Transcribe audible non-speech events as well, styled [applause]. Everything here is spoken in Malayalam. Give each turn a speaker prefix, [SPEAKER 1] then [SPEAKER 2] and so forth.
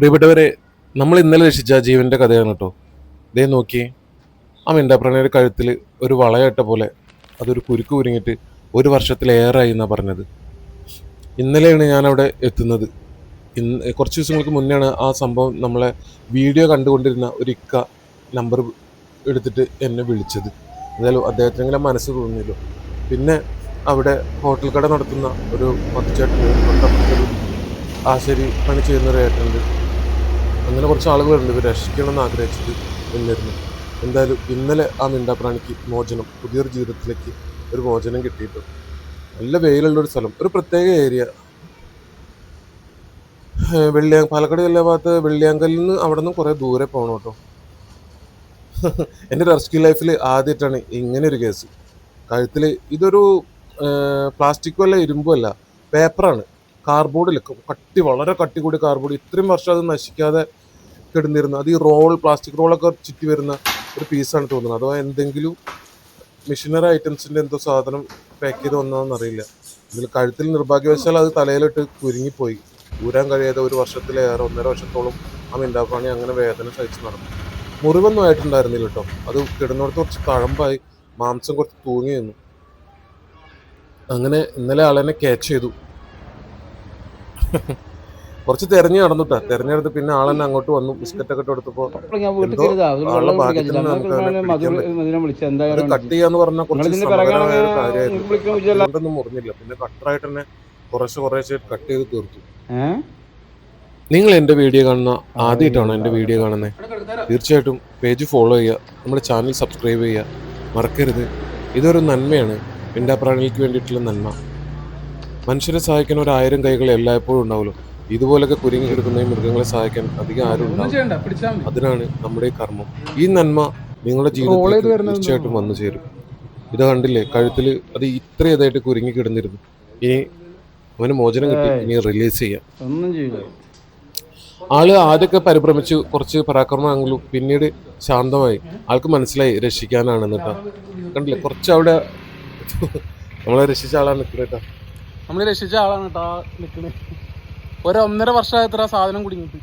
[SPEAKER 1] പ്രിയപ്പെട്ടവരെ നമ്മൾ ഇന്നലെ രക്ഷിച്ച ജീവന്റെ കഥയാണ് കേട്ടോ. ഇതേ നോക്കി ആ മിണ്ടാപ്രണയുടെ കഴുത്തിൽ ഒരു വളയട്ട പോലെ അതൊരു കുരുക്ക് കുരുങ്ങിയിട്ട് ഒരു വർഷത്തിലേറെയായി എന്നാണ് പറഞ്ഞത്. ഇന്നലെയാണ് ഞാനവിടെ എത്തുന്നത്. ഇന്ന് കുറച്ച് ദിവസങ്ങൾക്ക് മുന്നെയാണ് ആ സംഭവം നമ്മളെ വീഡിയോ കണ്ടുകൊണ്ടിരുന്ന ഒരു ഇക്ക നമ്പർ എടുത്തിട്ട് എന്നെ വിളിച്ചത്. എന്തായാലും അദ്ദേഹത്തിനെങ്കിലും മനസ്സ് തോന്നിയല്ലോ. പിന്നെ അവിടെ ഹോട്ടൽ കട നടത്തുന്ന ഒരു മത്തിച്ചേട്ടൻ തൊട്ടപ്പുറത്തൊരു ആശരി പണി ചെയ്യുന്ന ഒരു അങ്ങനെ കുറച്ച് ആളുകളുണ്ട്. ഇവർ രക്ഷിക്കണമെന്ന് ആഗ്രഹിച്ചിട്ട് എന്നിരുന്നു എന്തായാലും ഇന്നലെ ആ മിണ്ടാപ്രാണിക്ക് മോചനം പുതിയൊരു ജീവിതത്തിലേക്ക് ഒരു മോചനം കിട്ടിയിട്ടുണ്ട്. നല്ല വെയിലുള്ള ഒരു സ്ഥലം ഒരു പ്രത്യേക ഏരിയ. വെള്ളിയാ പാലക്കാട് ജില്ലാ ഭാഗത്ത് വെള്ളിയാങ്കലിൽ നിന്ന് അവിടെ നിന്ന് കുറേ ദൂരെ പോകണം കേട്ടോ. [laughs] എന്റെ റെസ്ക്യൂ ലൈഫിൽ ആദ്യമായിട്ടാണ് ഇങ്ങനെ ഒരു കേസ്. കഴുത്തിൽ ഇതൊരു പ്ലാസ്റ്റിക്കും അല്ല ഇരുമ്പും അല്ല പേപ്പറാണ്. കാർബോർഡിൽ കട്ടി വളരെ കട്ടി കൂടി കാർബോർഡ്. ഇത്രയും വർഷം അത് നശിക്കാതെ കിടന്നിരുന്നു അത് ഈ റോൾ പ്ലാസ്റ്റിക് റോളൊക്കെ ചുറ്റി വരുന്ന ഒരു പീസാണ് തോന്നുന്നത്. അഥവാ എന്തെങ്കിലും മെഷീനറി ഐറ്റംസിന്റെ എന്തോ സാധനം പാക്ക് ചെയ്ത് വന്നതെന്ന് അറിയില്ല. ഇതിൽ കഴുത്തിൽ നിർഭാഗ്യവശാൽ അത് തലയിലിട്ട് കുരുങ്ങിപ്പോയി. ഊരാൻ കഴിയാതെ ഒരു വർഷത്തിലേറെ ഒന്നര വർഷത്തോളം ആ മിണ്ടാപ്പാണി അങ്ങനെ വേദന സഹിച്ച് നടന്നു. മുറിവൊന്നും ആയിട്ടുണ്ടായിരുന്നില്ല കേട്ടോ. അത് കിടന്നിടത്ത് കുറച്ച് തഴമ്പായി മാംസം കുറച്ച് തൂങ്ങി നിന്നു. അങ്ങനെ ഇന്നലെ ആളെന്നെ ക്യാച്ച് ചെയ്തു. കുറച്ച് തെരഞ്ഞു നടന്നിട്ടാ. തെരഞ്ഞെടുത്ത് പിന്നെ ആളെന്നെ അങ്ങോട്ട് വന്നു. ബിസ്ക്കറ്റ് ഒക്കെ കൊടുത്തപ്പോ ആളുടെ നമുക്ക്
[SPEAKER 2] എന്തായാലും
[SPEAKER 1] കട്ട് ചെയ്യാന്ന് പറഞ്ഞ കുറച്ച് കാര്യമായിരുന്നു മുറിഞ്ഞില്ല പിന്നെ കട്ടറായിട്ട് തന്നെ കുറച്ച് കുറേശ്ശെ കട്ട് ചെയ്ത് തീർത്തു. നിങ്ങൾ എന്റെ വീഡിയോ കാണുന്ന ആദ്യമായിട്ടാണ് എന്റെ വീഡിയോ കാണുന്നത്? തീർച്ചയായിട്ടും പേജ് ഫോളോ ചെയ്യുക. നമ്മുടെ ചാനൽ സബ്സ്ക്രൈബ് ചെയ്യുക. മറക്കരുത്. ഇതൊരു നന്മയാണ്. പിണ്ടാപ്രാണികൾക്ക് വേണ്ടിയിട്ടുള്ള നന്മ. മനുഷ്യരെ സഹായിക്കുന്ന ഒരു ആയിരം കൈകൾ എല്ലായ്പ്പോഴും ഉണ്ടാവുമല്ലോ. ഇതുപോലൊക്കെ കുരുങ്ങി കിടക്കുന്ന ഈ മൃഗങ്ങളെ സഹായിക്കാൻ അധികം ആരും ഉണ്ടാവും അതിനാണ് നമ്മുടെ ഈ കർമ്മം. ഈ നന്മ നിങ്ങളുടെ ജീവിതത്തിൽ തീർച്ചയായിട്ടും വന്നു ചേരും. ഇത് കണ്ടില്ലേ കഴുത്തിൽ അത് ഇത്ര ഇതായിട്ട് കുരുങ്ങി കിടന്നിരുന്നു. ഇനി അവന് മോചനം കിട്ടി ഇനി റിലീസ് ചെയ്യാം.
[SPEAKER 2] ഒന്നും ചെയ്യില്ല.
[SPEAKER 1] ആൾ ആദ്യമൊക്കെ പരിഭ്രമിച്ച് കുറച്ച് പരാക്രമമാണെങ്കിലും പിന്നീട് ശാന്തമായി. ആൾക്ക് മനസ്സിലായി രക്ഷിക്കാനാണെന്ന് കേട്ടോ. കണ്ടില്ലേ കുറച്ച് അവിടെ നമ്മളെ രക്ഷിച്ച ആളാണ് നിൽക്കുന്നത് കേട്ടോ
[SPEAKER 3] നമ്മളെ രക്ഷിച്ച ആളാണ് കേട്ടോ നിൽക്കുന്നത് ഒരു ഒന്നര വർഷമായത്ര സാധനം കുടുങ്ങിയിട്ട്